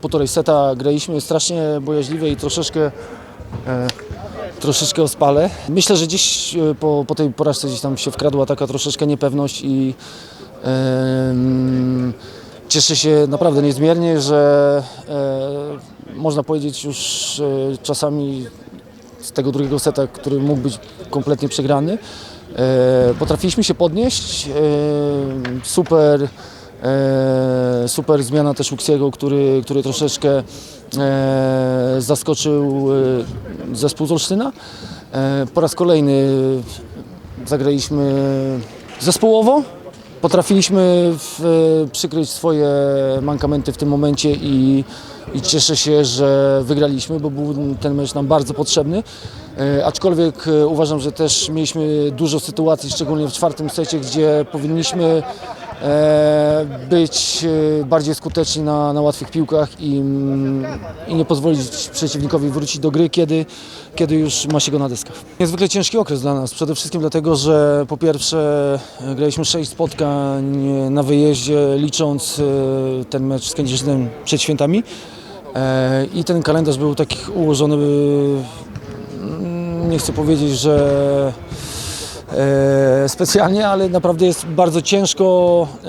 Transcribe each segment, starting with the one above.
Półtorej seta graliśmy strasznie bojaźliwie i troszeczkę, e, troszeczkę ospale. Myślę, że gdzieś e, po, po tej porażce gdzieś tam się wkradła taka troszeczkę niepewność i em, cieszę się naprawdę niezmiernie, że e, można powiedzieć już e, czasami z tego drugiego seta, który mógł być kompletnie przegrany. E, potrafiliśmy się podnieść. E, super, e, super zmiana też Uksiego, który, który troszeczkę e, zaskoczył e, zespół z Olsztyna. E, po raz kolejny zagraliśmy zespołowo. Potrafiliśmy w, przykryć swoje mankamenty w tym momencie i, i cieszę się, że wygraliśmy, bo był ten mecz nam bardzo potrzebny. E, aczkolwiek e, uważam, że też mieliśmy dużo sytuacji, szczególnie w czwartym secie, gdzie powinniśmy e, być e, bardziej skuteczni na, na łatwych piłkach i, mm, i nie pozwolić przeciwnikowi wrócić do gry, kiedy, kiedy już ma się go na deskach. Niezwykle ciężki okres dla nas, przede wszystkim dlatego, że po pierwsze e, graliśmy sześć spotkań na wyjeździe, licząc e, ten mecz z Kędzierzynem przed świętami E, i ten kalendarz był taki ułożony, mm, nie chcę powiedzieć, że e, specjalnie, ale naprawdę jest bardzo ciężko e,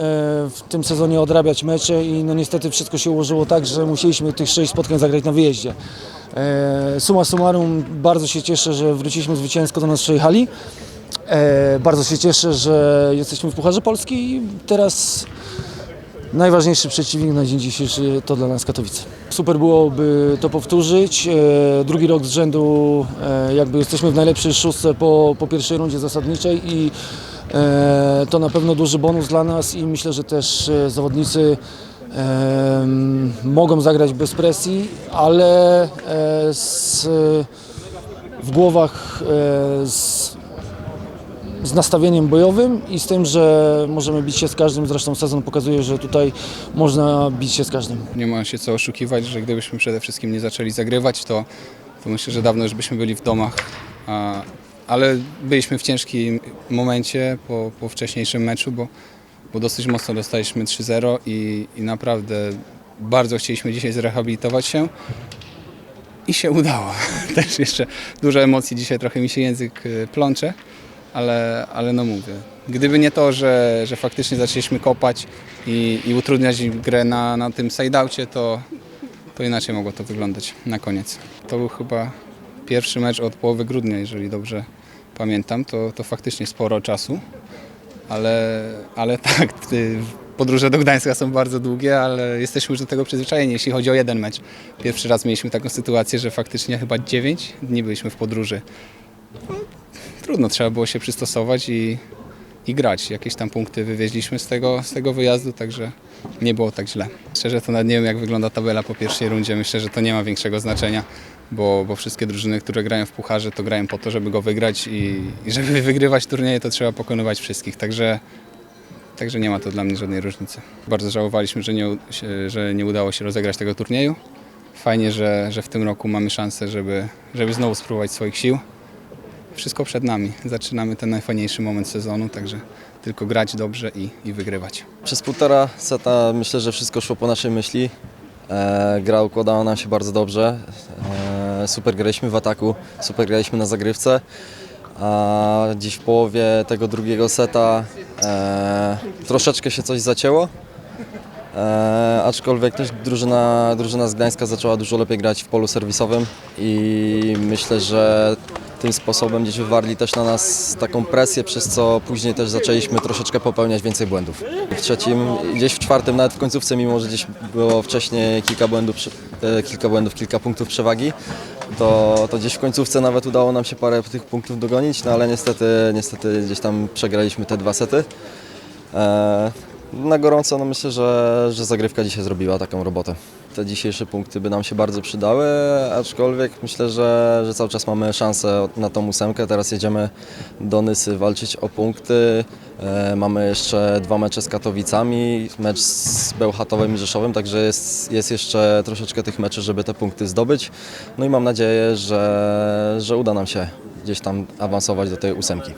w tym sezonie odrabiać mecze i no niestety wszystko się ułożyło tak, że musieliśmy tych sześć spotkań zagrać na wyjeździe. E, Summa summarum bardzo się cieszę, że wróciliśmy zwycięsko do naszej hali. E, Bardzo się cieszę, że jesteśmy w Pucharze Polski i teraz najważniejszy przeciwnik na dzień dzisiejszy to dla nas Katowice. Super byłoby to powtórzyć. E, Drugi rok z rzędu e, jakby jesteśmy w najlepszej szóstce po, po pierwszej rundzie zasadniczej i e, to na pewno duży bonus dla nas i myślę, że też zawodnicy mogą zagrać bez presji, ale z, w głowach z, z nastawieniem bojowym i z tym, że możemy bić się z każdym. Zresztą sezon pokazuje, że tutaj można bić się z każdym. Nie ma się co oszukiwać, że gdybyśmy przede wszystkim nie zaczęli zagrywać, to, to myślę, że dawno już byśmy byli w domach. A, ale byliśmy w ciężkim momencie po, po wcześniejszym meczu, bo, bo dosyć mocno dostaliśmy 3-0 i, i naprawdę bardzo chcieliśmy dzisiaj zrehabilitować się. I się udało. Też jeszcze dużo emocji dzisiaj, trochę mi się język y, plącze, ale, ale no mówię. Gdyby nie to, że, że faktycznie zaczęliśmy kopać i, i utrudniać grę na, na tym sideoutie, to, to inaczej mogło to wyglądać na koniec. To był chyba pierwszy mecz od połowy grudnia, jeżeli dobrze pamiętam. To, to faktycznie sporo czasu, ale, ale tak, podróże do Gdańska są bardzo długie, ale jesteśmy już do tego przyzwyczajeni, jeśli chodzi o jeden mecz. Pierwszy raz mieliśmy taką sytuację, że faktycznie chyba 9 dni byliśmy w podróży. No, Trudno, trzeba było się przystosować i, i grać. Jakieś tam punkty wywieźliśmy z tego, z tego wyjazdu, także nie było tak źle. Szczerze to nawet nie wiem jak wygląda tabela po pierwszej rundzie. Myślę, że to nie ma większego znaczenia, bo, bo wszystkie drużyny, które grają w pucharze, to grają po to, żeby go wygrać i, i żeby wygrywać turnieje, to trzeba pokonywać wszystkich. Także, także nie ma to dla mnie żadnej różnicy. Bardzo żałowaliśmy, że nie, że nie udało się rozegrać tego turnieju. Fajnie, że, że w tym roku mamy szansę, żeby, żeby znowu spróbować swoich sił wszystko przed nami. Zaczynamy ten najfajniejszy moment sezonu, także tylko grać dobrze i, i wygrywać. Przez półtora seta myślę, że wszystko szło po naszej myśli. E, gra układała nam się bardzo dobrze. E, super graliśmy w ataku, super graliśmy na zagrywce. A dziś w połowie tego drugiego seta e, troszeczkę się coś zacięło. E, aczkolwiek też drużyna, drużyna z Gdańska zaczęła dużo lepiej grać w polu serwisowym i myślę, że tym sposobem gdzieś wywarli też na nas taką presję, przez co później też zaczęliśmy troszeczkę popełniać więcej błędów. W trzecim, gdzieś w czwartym, nawet w końcówce, mimo że gdzieś było wcześniej kilka błędów, e, kilka błędów, kilka punktów przewagi, to, to gdzieś w końcówce nawet udało nam się parę tych punktów dogonić, no ale niestety, niestety gdzieś tam przegraliśmy te dwa sety. E, na gorąco no myślę, że, że zagrywka dzisiaj zrobiła taką robotę. Te dzisiejsze punkty by nam się bardzo przydały, aczkolwiek myślę, że, że cały czas mamy szansę na tą ósemkę. Teraz jedziemy do Nysy walczyć o punkty. E, mamy jeszcze dwa mecze z Katowicami, mecz z Bełchatowem i Rzeszowem, także jest, jest jeszcze troszeczkę tych meczów, żeby te punkty zdobyć. No i mam nadzieję, że, że uda nam się gdzieś tam awansować do tej ósemki.